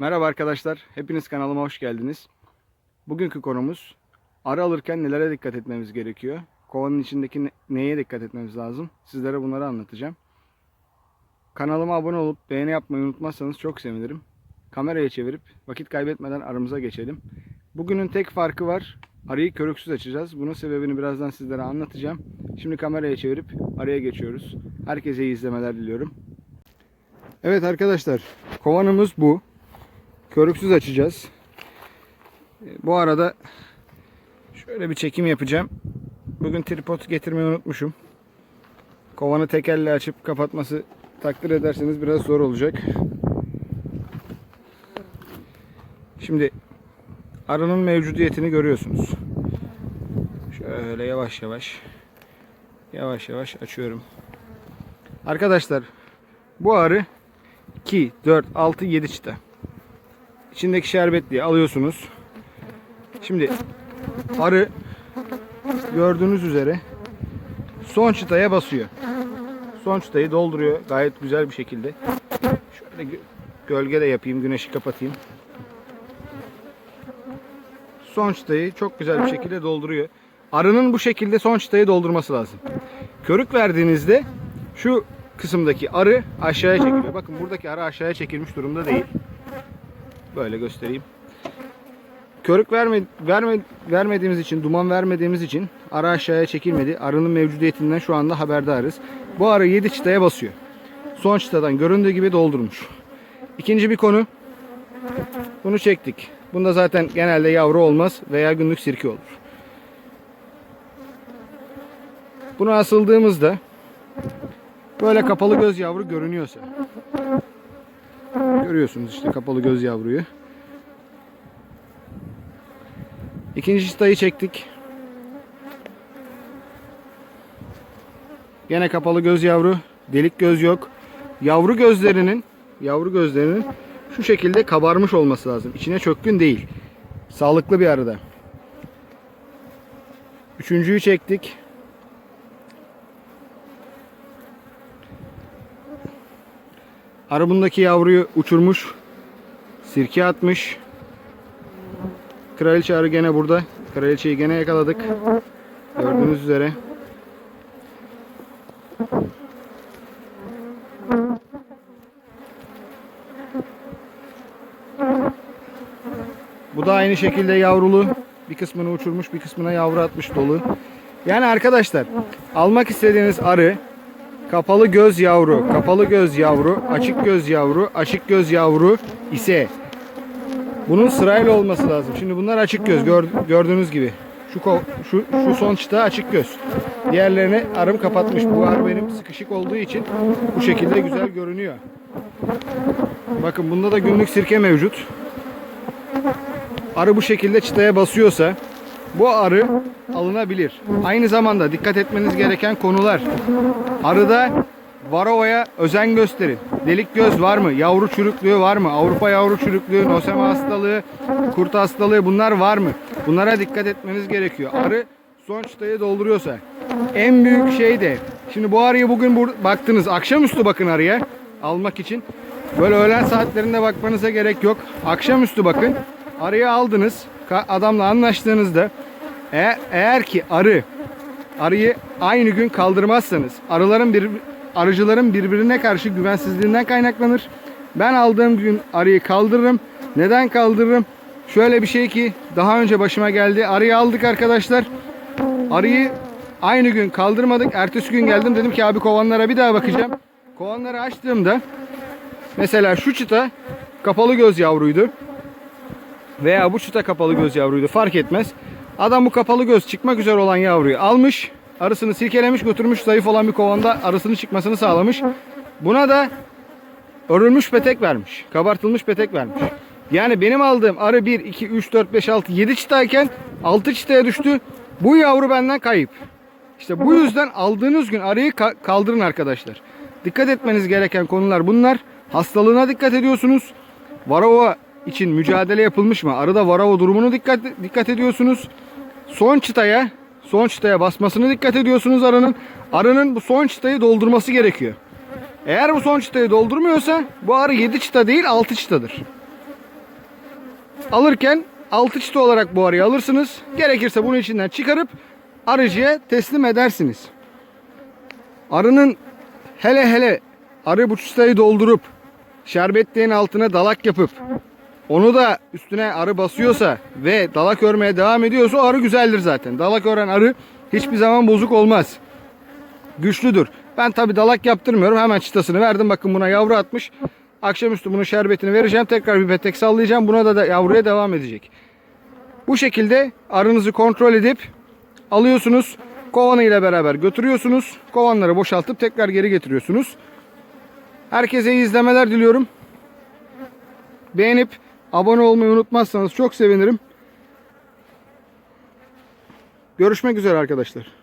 Merhaba arkadaşlar, hepiniz kanalıma hoş geldiniz. Bugünkü konumuz arı alırken nelere dikkat etmemiz gerekiyor? Kovanın içindeki ne- neye dikkat etmemiz lazım? Sizlere bunları anlatacağım. Kanalıma abone olup beğeni yapmayı unutmazsanız çok sevinirim. Kamerayı çevirip vakit kaybetmeden aramıza geçelim. Bugünün tek farkı var. Arıyı körüksüz açacağız. Bunun sebebini birazdan sizlere anlatacağım. Şimdi kamerayı çevirip araya geçiyoruz. Herkese iyi izlemeler diliyorum. Evet arkadaşlar, kovanımız bu. Körüksüz açacağız. E, Bu arada şöyle bir çekim yapacağım. Bugün tripod getirmeyi unutmuşum. Kovanı tek elle açıp kapatması takdir ederseniz biraz zor olacak. Şimdi arının mevcudiyetini görüyorsunuz. Şöyle yavaş yavaş yavaş yavaş açıyorum. Arkadaşlar bu arı 2, 4, 6, 7 çıta. İçindeki şerbetliği alıyorsunuz. Şimdi arı gördüğünüz üzere son çıtaya basıyor. Son çıtayı dolduruyor gayet güzel bir şekilde. Şöyle gö- gölge de yapayım, güneşi kapatayım. Son çıtayı çok güzel bir şekilde dolduruyor. Arının bu şekilde son çıtayı doldurması lazım. Körük verdiğinizde şu kısımdaki arı aşağıya çekiliyor. Bakın buradaki arı aşağıya çekilmiş durumda değil. Böyle göstereyim. Körük verme, verme, vermediğimiz için, duman vermediğimiz için arı aşağıya çekilmedi. Arının mevcudiyetinden şu anda haberdarız. Bu arı 7 çıtaya basıyor. Son çıtadan göründüğü gibi doldurmuş. İkinci bir konu. Bunu çektik. Bunda zaten genelde yavru olmaz veya günlük sirke olur. Bunu asıldığımızda böyle kapalı göz yavru görünüyorsa Görüyorsunuz işte kapalı göz yavruyu. İkinci çıtayı çektik. Gene kapalı göz yavru. Delik göz yok. Yavru gözlerinin yavru gözlerinin şu şekilde kabarmış olması lazım. İçine çökkün değil. Sağlıklı bir arıda. Üçüncüyü çektik. Arı bundaki yavruyu uçurmuş. Sirke atmış. Kraliçe arı gene burada. Kraliçeyi gene yakaladık. Gördüğünüz üzere. Bu da aynı şekilde yavrulu. Bir kısmını uçurmuş, bir kısmına yavru atmış dolu. Yani arkadaşlar almak istediğiniz arı Kapalı göz yavru, kapalı göz yavru, açık göz yavru, açık göz yavru ise bunun sırayla olması lazım. Şimdi bunlar açık göz gör- gördüğünüz gibi. Şu, şu şu son çıta açık göz. Diğerlerini arım kapatmış. Bu arı benim sıkışık olduğu için bu şekilde güzel görünüyor. Bakın bunda da günlük sirke mevcut. Arı bu şekilde çıtaya basıyorsa bu arı alınabilir. Aynı zamanda dikkat etmeniz gereken konular. Arıda varovaya özen gösterin. Delik göz var mı? Yavru çürüklüğü var mı? Avrupa yavru çürüklüğü, nosema hastalığı, kurt hastalığı bunlar var mı? Bunlara dikkat etmeniz gerekiyor. Arı son çıtayı dolduruyorsa. En büyük şey de şimdi bu arıyı bugün bur- baktınız. Akşamüstü bakın arıya almak için. Böyle öğlen saatlerinde bakmanıza gerek yok. Akşamüstü bakın. Arıyı aldınız. Adamla anlaştığınızda eğer, eğer ki arı arıyı aynı gün kaldırmazsanız arıların bir arıcıların birbirine karşı güvensizliğinden kaynaklanır. Ben aldığım gün arıyı kaldırırım. Neden kaldırırım? Şöyle bir şey ki daha önce başıma geldi. Arıyı aldık arkadaşlar. Arıyı aynı gün kaldırmadık. Ertesi gün geldim dedim ki abi kovanlara bir daha bakacağım. Kovanları açtığımda mesela şu çıta kapalı göz yavruydu veya bu çıta kapalı göz yavruydu fark etmez. Adam bu kapalı göz çıkmak üzere olan yavruyu almış. Arısını silkelemiş götürmüş zayıf olan bir kovanda arısını çıkmasını sağlamış. Buna da örülmüş petek vermiş. Kabartılmış petek vermiş. Yani benim aldığım arı 1, 2, 3, 4, 5, 6, 7 çıtayken 6 çıtaya düştü. Bu yavru benden kayıp. İşte bu yüzden aldığınız gün arıyı ka- kaldırın arkadaşlar. Dikkat etmeniz gereken konular bunlar. Hastalığına dikkat ediyorsunuz. Varroa için mücadele yapılmış mı? Arıda varroa durumunu dikkat dikkat ediyorsunuz. Son çıtaya, son çıtaya basmasını dikkat ediyorsunuz arının. Arının bu son çıtayı doldurması gerekiyor. Eğer bu son çıtayı doldurmuyorsa bu arı 7 çıta değil 6 çıtadır. Alırken altı çıta olarak bu arıyı alırsınız. Gerekirse bunun içinden çıkarıp arıcıya teslim edersiniz. Arının hele hele arı bu çıtayı doldurup şerbetliğin altına dalak yapıp onu da üstüne arı basıyorsa ve dalak örmeye devam ediyorsa arı güzeldir zaten. Dalak ören arı hiçbir zaman bozuk olmaz. Güçlüdür. Ben tabi dalak yaptırmıyorum. Hemen çıtasını verdim. Bakın buna yavru atmış. Akşamüstü bunun şerbetini vereceğim. Tekrar bir petek sallayacağım. Buna da, da yavruya devam edecek. Bu şekilde arınızı kontrol edip alıyorsunuz. Kovanı ile beraber götürüyorsunuz. Kovanları boşaltıp tekrar geri getiriyorsunuz. Herkese iyi izlemeler diliyorum. Beğenip abone olmayı unutmazsanız çok sevinirim. Görüşmek üzere arkadaşlar.